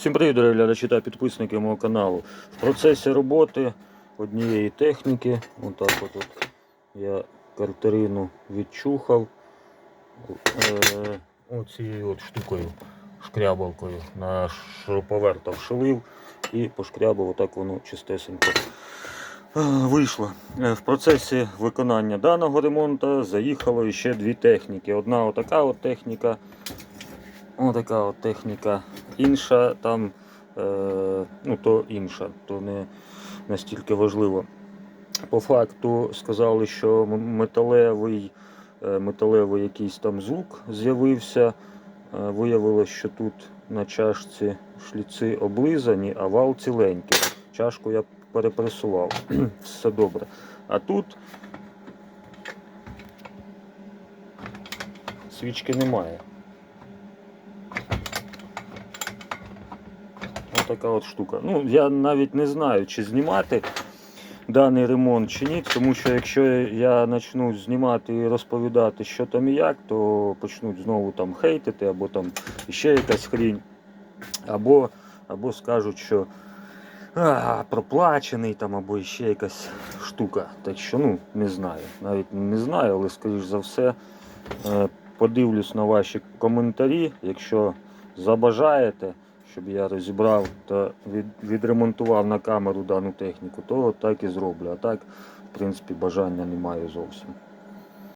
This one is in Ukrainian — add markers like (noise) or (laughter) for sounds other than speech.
Всім привіт, дорогі глядачі та підписники мого каналу. В процесі роботи однієї техніки, отак от, от я картерину відчухав е, оцією от штукою, шкрябалкою на шуруповерта вшилив і пошкрябав, отак воно чистесенько е, вийшло. Е, В процесі виконання даного ремонту заїхало ще дві техніки. Одна отака от техніка. Отака от техніка. Інша там, е, ну то інша, то не настільки важливо. По факту сказали, що металевий, е, металевий якийсь там звук з'явився. Е, Виявилось, що тут на чашці шліци облизані, а вал ціленький. Чашку я перепресував. (clears throat) Все добре. А тут свічки немає. Така от штука. Ну, я навіть не знаю, чи знімати даний ремонт чи ні, тому що якщо я почну знімати і розповідати, що там і як, то почнуть знову там хейтити, або там ще якась хрінь, або, або скажуть, що а, проплачений там, або ще якась штука. Так що, ну, не знаю. Навіть не знаю, але скоріш за все. е, Подивлюсь на ваші коментарі. Якщо забажаєте, щоб я розібрав та відремонтував на камеру дану техніку, то так і зроблю. А так, в принципі, бажання немає зовсім.